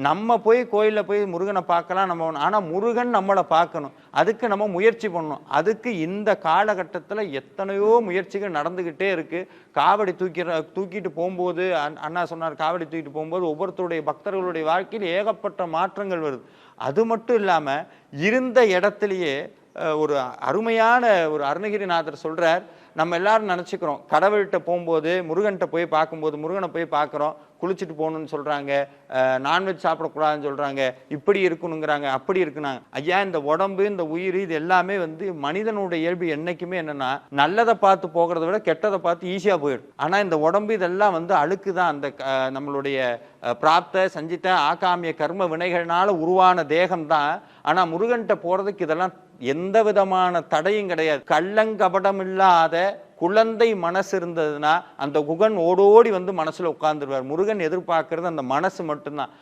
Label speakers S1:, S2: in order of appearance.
S1: நம்ம போய் கோயிலில் போய் முருகனை பார்க்கலாம் நம்ம ஆனால் முருகன் நம்மளை பார்க்கணும். அதுக்கு நம்ம முயற்சி பண்ணணும். அதுக்கு இந்த காலகட்டத்தில் எத்தனையோ முயற்சிகள் நடந்துக்கிட்டே இருக்குது காவடி தூக்கிற தூக்கிட்டு போகும்போது அண்- அண்ணா சொன்னார் காவடி தூக்கிட்டு போகும்போது ஒவ்வொருத்தருடைய பக்தர்களுடைய வாழ்க்கையில் ஏகப்பட்ட மாற்றங்கள் வருது. அது மட்டும் இல்லாமல் இருந்த இடத்துலையே ஒரு அருமையான ஒரு அருணகிரிநாதர் சொல்கிறார் நம்ம எல்லாரும் நினச்சிக்கிறோம் கடவுள்கிட்ட போகும்போது முருகன்கிட்ட போய் பார்க்கும்போது முருகனை போய் பார்க்குறோம் குளிச்சுட்டு போகணும்னு சொல்கிறாங்க நான்வெஜ் சாப்பிடக்கூடாதுன்னு சொல்கிறாங்க இப்படி இருக்கணுங்கிறாங்க அப்படி இருக்குனாங்க. ஐயா இந்த உடம்பு இந்த உயிர் இது எல்லாமே வந்து மனிதனுடைய இயல்பு என்றைக்குமே என்னென்னா நல்லதை பார்த்து போகிறத விட கெட்டதை பார்த்து ஈஸியாக போயிடும். ஆனால் இந்த உடம்பு இதெல்லாம் வந்து அழுக்கு தான் அந்த நம்மளுடைய பிராப்த சஞ்சித்த ஆகாமிய கர்ம வினைகள்னால உருவான தேகம் தான் ஆனால் முருகன்கிட்ட போகிறதுக்கு இதெல்லாம் எந்த விதமான தடையும் கிடையாது. கள்ளங்கபடம் இல்லாத குழந்தை மனசு இருந்ததுன்னா அந்த குகன் ஓடோடி வந்து மனசில் உட்காந்துருவார் முருகன் எதிர்பார்க்கறது அந்த மனசு மட்டும்தான்.